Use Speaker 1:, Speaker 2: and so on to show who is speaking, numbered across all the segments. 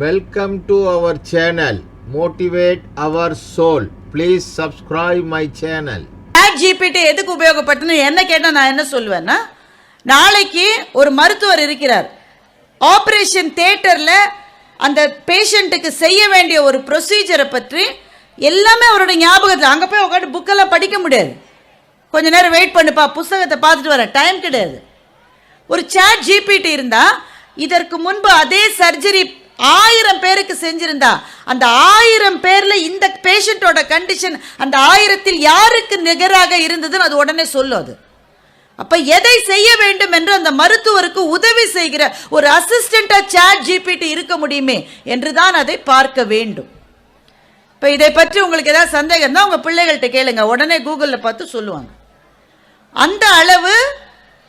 Speaker 1: Welcome to our channel motivate our soul please subscribe my channel
Speaker 2: chat GPT எதுக்கு உபயோகப்பட்டுன்னு என்ன கேட்டால் நான் என்ன சொல்லுவேன்னா நாளைக்கு ஒரு மருத்துவர் இருக்கிறார். ஆப்ரேஷன் தேட்டரில் அந்த பேஷண்ட்டுக்கு செய்ய வேண்டிய ஒரு ப்ரொசீஜரை பற்றி எல்லாமே அவரோட ஞாபகத்தில் அங்கே போய் உட்காந்து புக்கெல்லாம் படிக்க முடியாது. கொஞ்ச நேரம் வெயிட் பண்ணுப்பா புஸ்தகத்தை பார்த்துட்டு வரேன். டைம் கிடையாது. ஒரு சேட் ஜிபிடி இருந்தால் இதற்கு முன்பு அதே சர்ஜரி ஆயிரம் பேருக்கு செஞ்சிருந்தா அந்த ஆயிரம் பேர்ல இந்த பேஷண்ட்டோட கண்டிஷன் அந்த ஆயிரத்தில் யாருக்கு நிகராக இருந்ததுன்னு அது உடனே சொல்லும் அது. அப்ப எதை செய்ய வேண்டும் என்று அந்த மருத்துவருக்கு உதவி செய்கிற ஒரு அசிஸ்டண்டா சேட் ஜிபிடி இருக்க முடியுமே என்று தான் அதை பார்க்க வேண்டும். இப்போ இதை பற்றி உங்களுக்கு ஏதாவது சந்தேகம் தான் உங்கள் பிள்ளைகள்கிட்ட கேளுங்க. உடனே கூகுளில் பார்த்து சொல்லுவாங்க. அந்த அளவு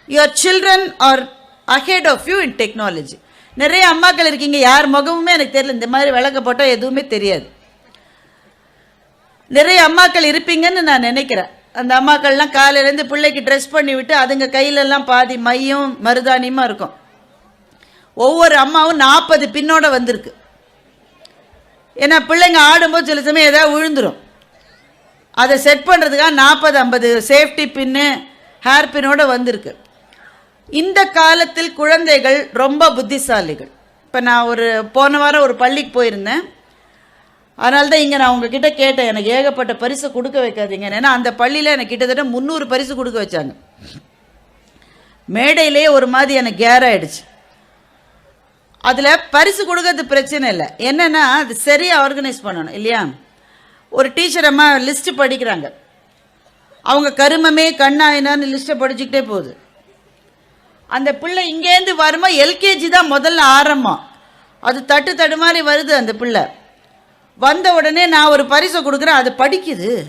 Speaker 2: your children are ahead of you in technology நிறைய அம்மாக்கள் இருக்கீங்க. யார் முகமுமே எனக்கு தெரியல. இந்த மாதிரி விளக்க போட்டால் எதுவுமே தெரியாது. நிறைய அம்மாக்கள் இருப்பீங்கன்னு நான் நினைக்கிறேன். அந்த அம்மாக்கள்லாம் காலையிலேருந்து பிள்ளைக்கு ட்ரெஸ் பண்ணி விட்டு அதுங்க கையிலெல்லாம் பாதி மையும் மருதானியமாக இருக்கும். ஒவ்வொரு அம்மாவும் நாற்பது பின்னோட வந்திருக்கு. ஏன்னா பிள்ளைங்க ஆடும்போது சில சமயம் ஏதாவது விழுந்துடும் அதை செட் பண்ணுறதுக்காக நாற்பது ஐம்பது சேஃப்டி பின்னு ஹேர் பின்னோட வந்திருக்கு. இந்த காலத்தில் குழந்தைகள் ரொம்ப புத்திசாலிகள். இப்போ நான் ஒரு போன வாரம் ஒரு பள்ளிக்கு போயிருந்தேன். அதனால்தான் இங்கே நான் உங்ககிட்ட கேட்டேன். எனக்கு ஏகப்பட்ட பரிசு கொடுக்க வைக்காதீங்க ஏன்னா அந்த பள்ளியில் எனக்கு கிட்டத்தட்ட முந்நூறு பரிசு கொடுக்க வச்சாங்க. மேடையிலேயே ஒரு மாதிரி எனக்கு கேர் ஆகிடுச்சு அதில் பரிசு கொடுக்கறது பிரச்சனை இல்லை. என்னென்னா அது சரியாக ஆர்கனைஸ் பண்ணணும் இல்லையா? ஒரு டீச்சர் அம்மா லிஸ்ட்டு படிக்கிறாங்க. அவங்க கருமமே கண்ணாயினான்னு லிஸ்ட்டை படிச்சுக்கிட்டே போகுது. அந்த பிள்ளை இங்கேருந்து வருமா? எல்கேஜி தான் முதல்ல ஆரம்பம். அது தட்டு தடு மாதிரி வருது அந்த பிள்ளை. வந்த உடனே நான் ஒரு பரிசை கொடுக்குறேன். அது படிக்குது.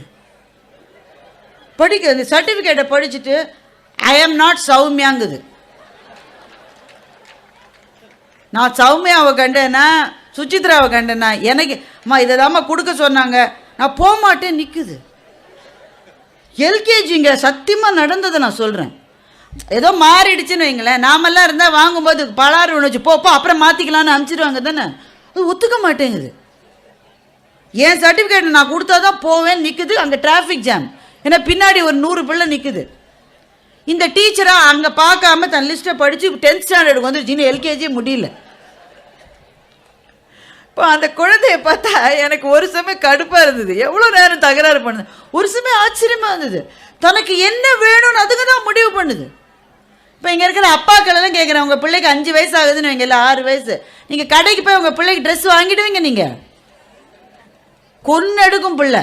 Speaker 2: படிக்குது. அந்த சர்டிஃபிகேட்டை படிச்சுட்டு ஐ ஆம் நாட் சௌமியாங்குது. நான் சௌமியாவை கண்டேன்னா சுச்சித்ராவை கண்டேன்னா எனக்கு அம்மா இதை தாம்மா கொடுக்க சொன்னாங்க. நான் போக மாட்டேன் நிற்குது எல்கேஜிங்க சத்தியமாக நடந்ததை நான் சொல்கிறேன் ஏதோ மாறிடுச்சுன்னு வைங்களேன். நாமெல்லாம் இருந்தால் வாங்கும்போது பலாறு ஒன்று வச்சு போப்போ அப்புறம் மாற்றிக்கலான்னு அனுப்பிச்சிடுவாங்க தானே? அது ஒத்துக்க மாட்டேங்குது. என் சர்டிஃபிகேட் நான் கொடுத்தா தான் போவேன் நிற்குது அங்கே டிராஃபிக் ஜாம் ஏன்னா பின்னாடி ஒரு நூறு பிள்ளை நிற்குது இந்த டீச்சராக அங்கே பார்க்காம தன் லிஸ்ட்டை படித்து டென்த் ஸ்டாண்டர்டுக்கு வந்துருச்சு. இன்னும் எல்கேஜி முடியல. இப்போ அந்த குழந்தைய பார்த்தா எனக்கு ஒரு சமயம் கடுப்பாக இருந்தது. எவ்வளோ நேரம் தகராறு பண்ணுது. ஒரு சமயம் ஆச்சரியமாக இருந்தது. தனக்கு என்ன வேணும்னு அதுங்க தான் முடிவு பண்ணுது. இப்போ இங்கே இருக்கிற அப்பாக்களெல்லாம் கேட்குறேன் உங்கள் பிள்ளைக்கு அஞ்சு வயசு ஆகுதுன்னு வைங்க இல்லை ஆறு வயசு. நீங்கள் கடைக்கு போய் உங்கள் பிள்ளைக்கு ட்ரெஸ் வாங்கிடுவீங்க நீங்கள் கொன்னெடுக்கும் பிள்ளை.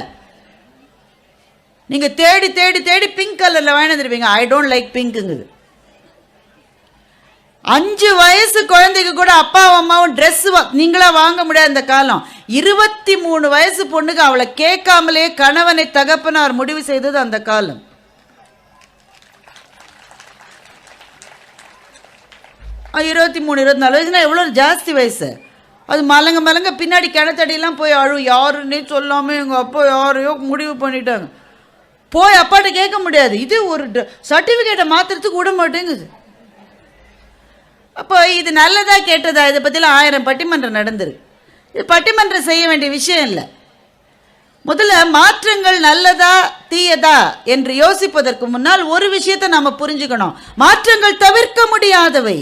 Speaker 2: நீங்கள் தேடி தேடி தேடி பிங்க் கலரில் வாங்கி வந்துருப்பீங்க. ஐ டோன்ட் லைக் பிங்க்குங்குது அஞ்சு வயசு குழந்தைக்கு கூட அப்பாவும் அம்மாவும் ட்ரெஸ் நீங்களா வாங்க முடியாது இந்த காலம். இருபத்தி மூணு வயசு பொண்ணுக்கு அவளை கேட்காமலே கணவனை தகப்பனார் முடிவு செய்தது அந்த காலம். இருபத்தி மூணு இருபத்தி நாலு வயசுனா எவ்வளோ ஜாஸ்தி வயசு? அது மலங்க மலங்க பின்னாடி கிணத்தடியெல்லாம் போய் அழு யாருன்னே சொல்லாமல் எங்கள் அப்பா யாரையோ முடிவு பண்ணிட்டாங்க. போய் அப்பாட்ட கேட்க முடியாது. இது ஒரு சர்டிஃபிகேட்டை மாற்றுறதுக்கு விட மாட்டேங்குது. அப்போ இது நல்லதா கேட்டதா? இதை பற்றிலாம் ஆயிரம் பட்டிமன்றம் நடந்திருக்கு. இது பட்டிமன்றம் செய்ய வேண்டிய விஷயம் இல்லை. முதல்ல மாற்றங்கள் நல்லதா தீயதா என்று யோசிப்பதற்கு முன்னால் ஒரு விஷயத்தை நாம் புரிஞ்சுக்கணும். மாற்றங்கள் தவிர்க்க முடியாதவை.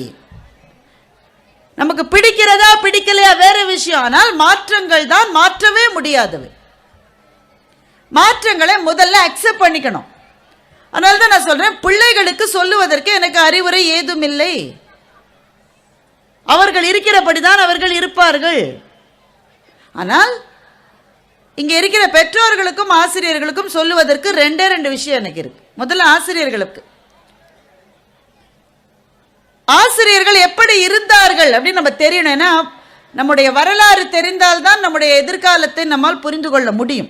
Speaker 2: நமக்கு பிடிக்கிறதா பிடிக்கலையா வேற விஷயம். ஆனால் மாற்றங்கள் தான் மாற்றவே முடியாதவை. மாற்றங்களை முதல்ல அக்செப்ட் பண்ணிக்கணும். அதனால தான் நான் சொல்றேன் பிள்ளைகளுக்கு சொல்லுவதற்கு எனக்கு அறிவுரை ஏதும் இல்லை அவர்கள் இருக்கிறபடிதான் அவர்கள் இருப்பார்கள். ஆனால் இங்கே இருக்கிற பெற்றோர்களுக்கும் ஆசிரியர்களுக்கும் சொல்லுவதற்கு ரெண்டே ரெண்டு விஷயம் எனக்கு இருக்கு. முதல்ல ஆசிரியர்களுக்கு. ஆசிரியர்கள் எப்படி இருந்தார்கள் அப்படின்னு நம்ம தெரியணும்னா நம்முடைய வரலாறு தெரிந்தால்தான் நம்முடைய எதிர்காலத்தை நம்மால் புரிந்து கொள்ள முடியும்.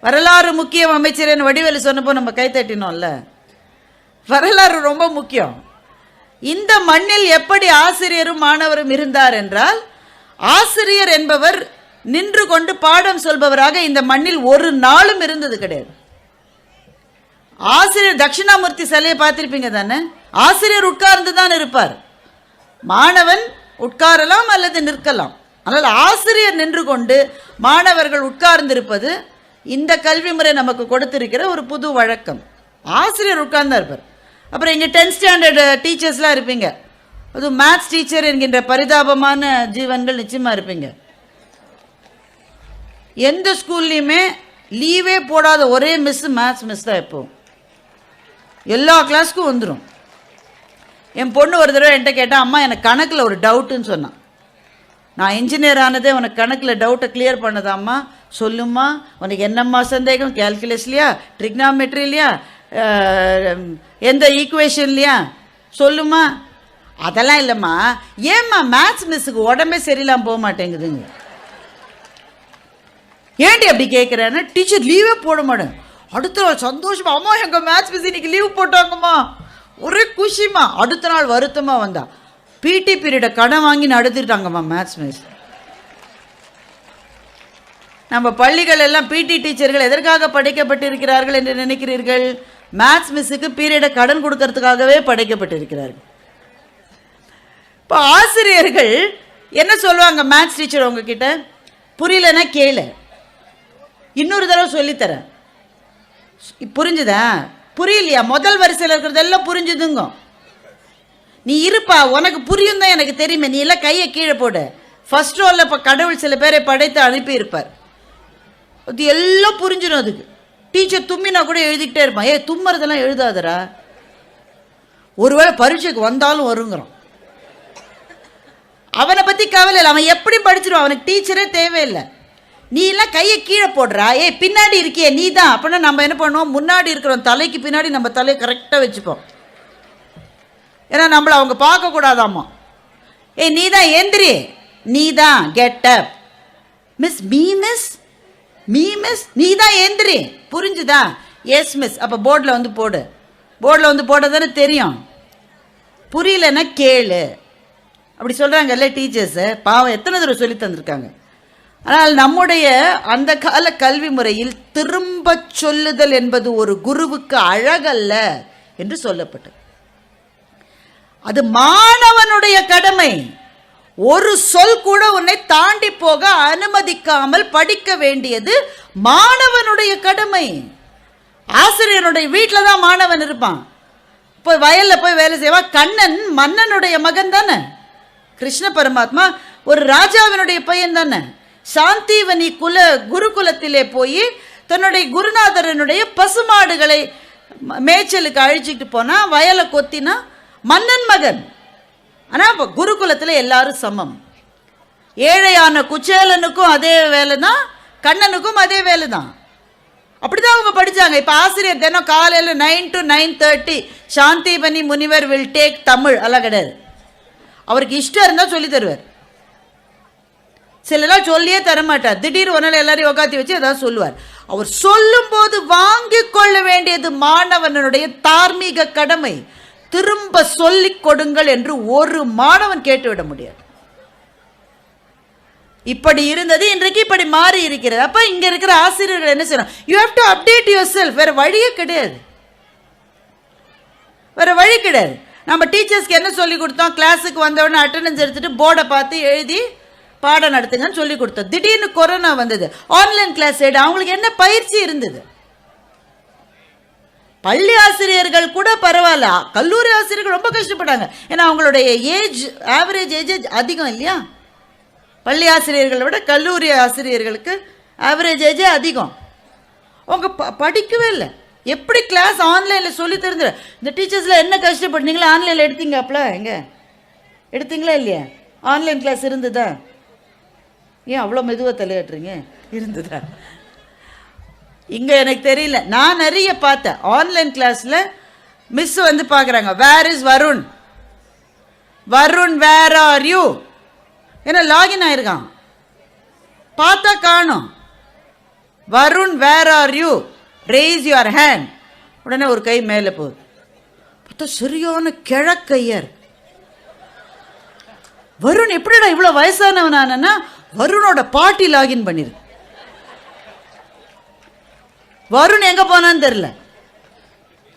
Speaker 2: வரலாறு முக்கியம் அமைச்சர் வடிவேலு சொன்னப்போ நம்ம கைத்தட்டினோம்ல வரலாறு ரொம்ப முக்கியம். இந்த மண்ணில் எப்படி ஆசிரியரும் மாணவரும் இருந்தார் என்றால் ஆசிரியர் என்பவர் நின்று கொண்டு பாடம் சொல்பவராக இந்த மண்ணில் ஒரு நாளும் இருந்தது கிடையாது. ஆசிரியர் தட்சிணாமூர்த்தி சிலையை பார்த்துருப்பீங்க தானே? ஆசிரியர் உட்கார்ந்து தான் இருப்பார். மாணவன் உட்காரலாம் அல்லது நிற்கலாம். ஆனால் ஆசிரியர் நின்று கொண்டு மாணவர்கள் உட்கார்ந்திருப்பது இந்த கல்வி முறை நமக்கு கொடுத்திருக்கிற ஒரு புது வழக்கம். ஆசிரியர் உட்கார்ந்தா இருப்பார். அப்புறம் இங்கே டென்த் ஸ்டாண்டர்டு டீச்சர்ஸ்லாம் இருப்பீங்க. அது மேத்ஸ் டீச்சர் என்கின்ற பரிதாபமான ஜீவன்கள் நிச்சயமாக இருப்பீங்க. எந்த ஸ்கூல்லையுமே லீவே போடாத ஒரே மிஸ் மேத்ஸ் மிஸ் தான் எப்போவும். எல்லா கிளாஸ்க்கும் வந்துடும் என் பொண்ணு ஒரு தடவை என்கிட்ட கேட்டால் அம்மா எனக்கு கணக்கில் ஒரு டவுட்டுன்னு சொன்னான். நான் இன்ஜினியர் ஆனதே உனக்கு கணக்கில் டவுட்டை கிளியர் பண்ணதாம்மா சொல்லுமா உனக்கு என்னம்மா சந்தேகம்? கேல்குலஸ்லையா ட்ரிக்னாமெட்ரிலையா எந்த ஈக்குவேஷன்லையா சொல்லுமா அதெல்லாம் இல்லைம்மா. ஏம்மா மேத்ஸ் மிஸ்ஸுக்கு உடம்பே சரியில்லாமல் போக மாட்டேங்குதுங்க. ஏன்டி அப்படி கேட்குறேன்னா டீச்சர் லீவே போட மாட்டேன். அடுத்த சந்தோஷமா அம்மா எங்கள் மேத்ஸ் மிஸ் இன்னைக்கு லீவ் போட்டாங்கம்மா. ஒரே குஷிமா. அடுத்த நாள் வருத்தமாக வந்தா. பிடி பீரியடை கடன் வாங்கி நடத்திட்டாங்கம்மா மேத்ஸ் மிஸ் நம்ம பள்ளிகள் எல்லாம் பிடி டீச்சர்கள் எதற்காக படைக்கப்பட்டிருக்கிறார்கள் என்று நினைக்கிறீர்கள்? மேத்ஸ் மிஸ்ஸுக்கு பீரியடை கடன் கொடுக்கறதுக்காகவே படைக்கப்பட்டிருக்கிறார்கள். இப்போ ஆசிரியர்கள் என்ன சொல்லுவாங்க மேத்ஸ் டீச்சர் உங்ககிட்ட? புரியலன்னா கேளு. இன்னொரு தடவை சொல்லித்தரேன். புரிஞ்சுதா? புரியலையா? முதல் வரிசையில் இருக்கிறதெல்லாம் புரிஞ்சுதுங்க. நீ இருப்பா உனக்கு புரியும் தான் எனக்கு தெரியுமே. நீ எல்லாம் கையை கீழே போடு. ஃபஸ்ட் ரோலில் இப்போ கடவுள் சில பேரை படைத்து அனுப்பியிருப்பார். அது எல்லாம் புரிஞ்சிடும் அதுக்கு. டீச்சர் தும்மினா கூட எழுதிக்கிட்டே இருப்பான். ஏ தும்முறதெல்லாம் எழுதாதடா. ஒருவேளை பரீட்சைக்கு வந்தாலும் வருங்கிறோம் அவனை பற்றி கவலை இல்லை. அவன் எப்படி படிச்சிருவான்? அவனுக்கு டீச்சரே தேவையில்லை. நீ எல்லாம் கையை கீழே போடுறா. ஏய் பின்னாடி இருக்கியே நீ தான் அப்படின்னா நம்ம என்ன பண்ணுவோம்? முன்னாடி இருக்கிறோம் தலைக்கு பின்னாடி நம்ம தலையை கரெக்டாக வச்சுப்போம். ஏன்னா நம்மளை அவங்க பார்க்கக்கூடாதாம்மா ஏய் நீ தான் எந்திரி நீ தான் get up miss me miss me miss நீ தான் எந்திரி புரிஞ்சுதா? எஸ் மிஸ் அப்போ போர்டில் வந்து போடு. போர்டில் வந்து போட தானே தெரியும். புரியலன்னா கேளு. அப்படி சொல்கிறாங்கல்ல டீச்சர்ஸு பாவம் எத்தனை தடவை சொல்லி தந்திருக்காங்க. ஆனால் நம்முடைய அந்த கால கல்வி முறையில் திரும்பச் சொல்லுதல் என்பது ஒரு குருவுக்கு அழகல்ல என்று சொல்லப்பட்டது. அது மாணவனுடைய கடமை. ஒரு சொல் கூட உன்னை தாண்டி போக அனுமதிக்காமல் படிக்க வேண்டியது மாணவனுடைய கடமை. ஆசிரியருடைய வீட்டில் தான் மாணவன் இருப்பான். போய் வயலில் போய் வேலை செய்வா. கண்ணன் மன்னனுடைய மகன் தானே. கிருஷ்ண பரமாத்மா ஒரு ராஜாவினுடைய பையன் தானே. சாந்திவனி குல குருகுலத்திலே போய் தன்னுடைய குருநாதரனுடைய பசுமாடுகளை மேய்ச்சலுக்கு அழிச்சிட்டு போனா வயலை கொத்தினா மன்னன் மகன். ஆனால் இப்போ குருகுலத்தில் எல்லாரும் சமம். ஏழையான குச்சேலனுக்கும் அதே வேலை தான் கண்ணனுக்கும் அதே வேலை தான் அப்படிதான் அவங்க படித்தாங்க இப்போ ஆசிரியர் தினம் காலையில் nine to nine thirty Sandipani முனிவர் வில் டேக் தமிழ் எல்லாம் கிடையாது. அவருக்கு இஷ்டம் இருந்தால் சொல்லி தருவார். சில நாள் சொல்லியே தரமாட்டார். திடீர் ஒரு நாள் எல்லாரையும் உக்காத்தி வச்சு ஏதாவது சொல்லுவார். அவர் சொல்லும்போது வாங்கி கொள்ள வேண்டியது மாணவனுடைய தார்மீக கடமை. திரும்ப சொல்லிக் கொடுங்கள் என்று ஒரு மாணவன் கேட்டுவிட முடியாது. இப்படி இருந்தது இன்றைக்கு இப்படி மாறி இருக்கிறது. அப்ப இங்க இருக்கிற ஆசிரியர்கள் என்ன செய்யணும்? You have to update yourself வேற வழியே கிடையாது. வேற வழி கிடையாது. நம்ம டீச்சர்ஸ்க்கு என்ன சொல்லி கொடுத்தோம்? கிளாஸுக்கு வந்தவொடனே அட்டண்டன்ஸ் எடுத்துட்டு போர்டை பார்த்து எழுதி பாடம் நடத்துங்கன்னு சொல்லி கொடுத்தோம். திடீர்னு கொரோனா வந்தது. ஆன்லைன் கிளாஸ் எடு அவங்களுக்கு என்ன பயிற்சி இருந்தது? பள்ளி ஆசிரியர்கள் கூட பரவாயில்ல. கல்லூரி ஆசிரியர்கள் ரொம்ப கஷ்டப்பட்டாங்க. ஏன்னா அவங்களுடைய ஏஜ் ஆவரேஜ் ஏஜ் அதிகம் இல்லையா? பள்ளி ஆசிரியர்களை விட கல்லூரி ஆசிரியர்களுக்கு ஆவரேஜ் ஏஜே அதிகம். அவங்க ப படிக்கவே இல்லை. எப்படி கிளாஸ் ஆன்லைனில் சொல்லி தெரிஞ்சு இந்த டீச்சர்ஸில் என்ன கஷ்டப்பட்டீங்களா ஆன்லைனில் எடுத்தீங்கப்பல எங்கே? எடுத்தீங்களா இல்லையா? ஆன்லைன் கிளாஸ் இருந்ததா? ஏன் அவ்வளோ மெதுவாக தலையாட்டுறீங்க? இருந்ததா? இங்கே எனக்கு தெரியல. நான் நிறைய பார்த்தேன். ஆன்லைன் கிளாஸில் மிஸ் வந்து பார்க்குறாங்க. Where is Varun Varun where are you ஏன்னா லாகின் ஆயிருக்கான். பார்த்தா காணும். Varun where are you raise your hand உடனே ஒரு கை மேலே போகுது. பார்த்தா சரியான கிழக்கையர். வருண் எப்படிடா இவ்வளோ வயசானவன் ஆனன்னா வருணோட பாட்டி லாகின் பண்ணிருக்கு வருண் எங்கே போனான்னு தெரில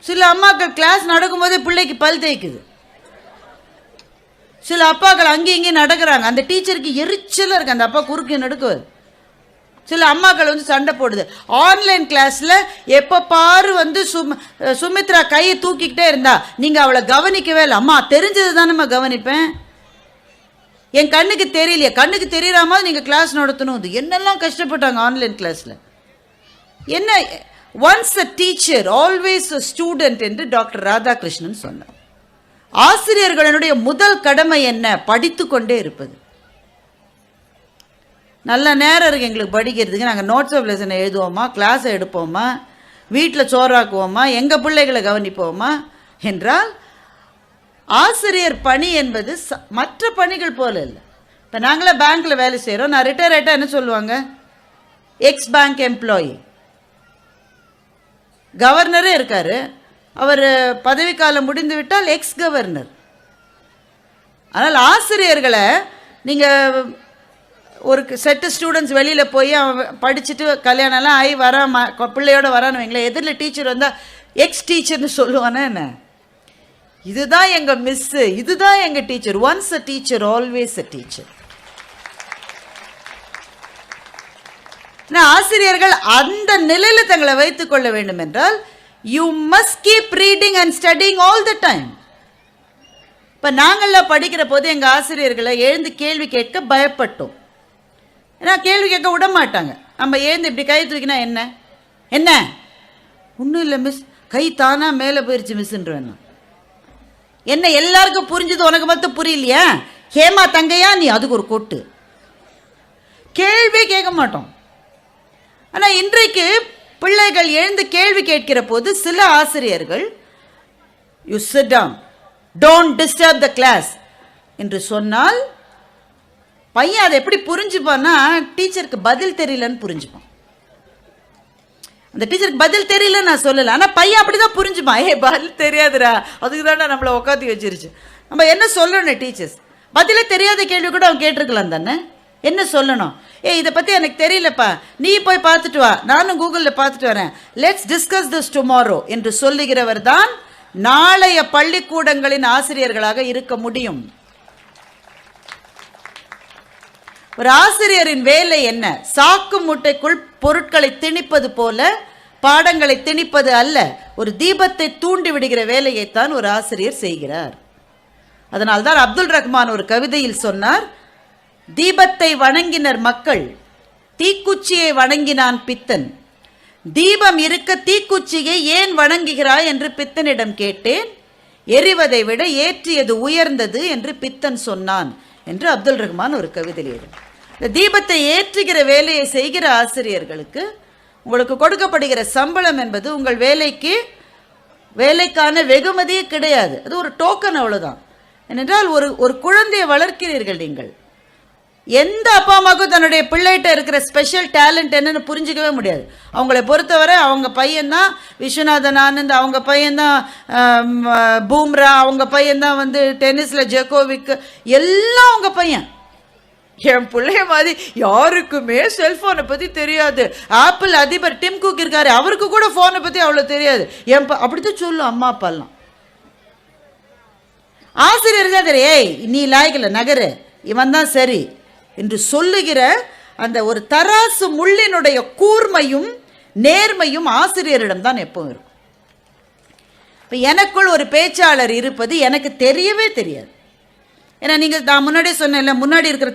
Speaker 2: சில அம்மாக்கள் கிளாஸ் நடக்கும்போதே பிள்ளைக்கு பல் தேய்க்குது. சில அப்பாக்கள் அங்கேயும் இங்கேயும் நடக்கிறாங்க. அந்த டீச்சருக்கு எரிச்சலாக இருக்கு. அந்த அப்பா குறுக்கு நடுக்குவது சில அம்மாக்கள் வந்து சண்டை போடுது. ஆன்லைன் கிளாஸில் எப்போ பாரு வந்து சும் சுமித்ரா கையை தூக்கிக்கிட்டே இருந்தா நீங்கள் அவளை கவனிக்கவே இல்லை. அம்மா தெரிஞ்சது தானேம்மா கவனிப்பேன். என் கண்ணுக்கு தெரியலையே கண்ணுக்கு தெரியற மாதிரி நீங்கள் கிளாஸ் நடத்தணும். இது என்னெல்லாம் கஷ்டப்பட்டாங்க ஆன்லைன் கிளாஸில் என்ன once a teacher always a student என்று டாக்டர் ராதாகிருஷ்ணன் சொன்னார். ஆசிரியர்களுடைய முதல் கடமை என்ன? படித்து கொண்டே இருப்பது. நல்ல நேரம் இருக்குது எங்களுக்கு படிக்கிறதுக்கு. நாங்கள் நோட்ஸ் ஆஃப் லெசனை எழுதுவோமா? கிளாஸை எடுப்போமா? வீட்டில் சோறாக்குவோமா? எங்கள் பிள்ளைகளை கவனிப்போமா? என்றால் ஆசிரியர் பணி என்பது ச- மற்ற பணிகள் போல இல்லை. இப்போ நாங்களே பேங்க்கில் வேலை செய்கிறோம் நான் ரிட்டையர் ஆகிட்டா என்ன சொல்லுவாங்க? எக்ஸ் பேங்க் எம்ப்ளாயி கவர்னரே இருக்கார். அவர் பதவிக்காலம் முடிந்து விட்டால் எக்ஸ் கவர்னர் ஆனால் ஆசிரியர்களை நீங்கள் ஒரு செட்டு ஸ்டூடெண்ட்ஸ் வெளியில் போய் அவன் படிச்சுட்டு கல்யாணம்லாம் ஆகி வரான் பிள்ளையோடு பிள்ளையோட வரான்னு வைங்களேன். எதிரில் டீச்சர் வந்தால் எக்ஸ் டீச்சர்னு சொல்லுவானே என்ன? இதுதான் எங்கள் மிஸ்ஸு இதுதான் எங்கள் teacher once a teacher always a teacher ஆசிரியர்கள் அந்த நிலையில் தங்களை வைத்துக் கொள்ள வேண்டும் என்றால் you must keep reading and studying all the time இப்போ நாங்கள்லாம் படிக்கிற போது எங்கள் ஆசிரியர்களை எழுந்து கேள்வி கேட்க பயப்பட்டோம். ஏன்னா கேள்வி கேட்க விட மாட்டாங்க நம்ம எழுந்து இப்படி கை தூக்கினா என்ன? என்ன? ஒன்றும் இல்லை மிஸ் கை தானா மேலே போயிடுச்சு மிஸ்ன்றேன் நான். என்ன எல்லாருக்கும் புரிஞ்சது உனக்கு மட்டும் புரியலையா? ஹேமா தங்கையா? நீ அதுக்கு ஒரு கொட்டு. கேள்வி கேட்க மாட்டோம். ஆனால் இன்றைக்கு பிள்ளைகள் எழுந்து கேள்வி கேட்கிற போது சில ஆசிரியர்கள் you sit down don't disturb the class என்று சொன்னால் பையன் அதை எப்படி புரிஞ்சுப்பான்னா டீச்சருக்கு பதில் தெரியலன்னு புரிஞ்சுப்பான். அந்த டீச்சருக்கு பதில் தெரியல நான் சொல்லலை. ஆனால் பையன் அப்படி தான் புரிஞ்சுமா ஏ பதில் தெரியாதுடா. அதுக்கு தானே நம்மளை உட்காந்து வச்சிருச்சு. நம்ம என்ன சொல்லணும் டீச்சர்ஸ் பதிலே தெரியாத கேள்வி கூட அவன் கேட்டிருக்கலாம் தானே? என்ன சொல்லணும்? ஏ இதை பற்றி எனக்கு தெரியலப்பா. நீ போய் பார்த்துட்டு வா. நானும் கூகுளில் பார்த்துட்டு வரேன். லெட்ஸ் டிஸ்கஸ் திஸ் டுமாரோ என்று சொல்லுகிறவர் தான் நாளைய பள்ளிக்கூடங்களின் ஆசிரியர்களாக இருக்க முடியும். ஒரு ஆசிரியரின் வேலை என்ன? சாக்கு மூட்டைக்குள் பொருட்களை திணிப்பது போல பாடங்களை திணிப்பது அல்ல ஒரு தீபத்தை தூண்டி விடுகிற வேலையைத்தான் ஒரு ஆசிரியர் செய்கிறார். அதனால்தான் அப்துல் ரஹ்மான் ஒரு கவிதையில் சொன்னார் தீபத்தை வணங்கினர் மக்கள் தீக்குச்சியை வணங்கினான் பித்தன். தீபம் இருக்க தீக்குச்சியை ஏன் வணங்குகிறாய்? என்று பித்தனிடம் கேட்டேன் எரிவதை விட ஏற்றியது உயர்ந்தது என்று பித்தன் சொன்னான் என்று அப்துல் ரஹ்மான் ஒரு கவிதையில் இந்த தீபத்தை ஏற்றுகிற வேலையை செய்கிற ஆசிரியர்களுக்கு உங்களுக்கு கொடுக்கப்படுகிற சம்பளம் என்பது உங்கள் வேலைக்கு வேலைக்கான வெகுமதியே கிடையாது. அது ஒரு டோக்கன் அவ்வளோதான் ஏனென்றால் ஒரு ஒரு குழந்தையை வளர்க்கிறீர்கள் நீங்கள். எந்த அப்பா அம்மாவுக்கும் தன்னுடைய பிள்ளைகிட்ட இருக்கிற ஸ்பெஷல் டேலண்ட் என்னன்னு புரிஞ்சிக்கவே முடியாது. அவங்களை பொறுத்தவரை அவங்க பையன்தான் விஸ்வநாதன் ஆனந்த் அவங்க பையன்தான் பூம்ரா அவங்க பையன்தான் வந்து டென்னிஸில் ஜெகோவிக்கு எல்லாம் அவங்க பையன். என் பிள்ளைய மாதிரி யாருக்குமே செல்ஃபோனை பற்றி தெரியாது. ஆப்பிள் அதிபர் டிம் குக் இருக்காரு. அவருக்கு கூட ஃபோனை பற்றி அவ்வளோ தெரியாது. என் அப்படித்தான் சொல்லும் அம்மா அப்பாலாம் ஆசிரியர் தான் ஏய் நீ லாய்க்கல நகரு. இவன் தான் சரி என்று சொல்லுகிற அந்த ஒரு தராசு முள்ளினுடைய கூர்மையும் நேர்மையும் ஆசிரியரிடம் தான் எப்பவும் இருக்கும். இப்போ எனக்குள் ஒரு பேச்சாளர் இருப்பது எனக்கு தெரியவே தெரியாது. ஏன்னா நீங்கள் நான் முன்னாடியே சொன்னேன்ல முன்னாடி இருக்கிற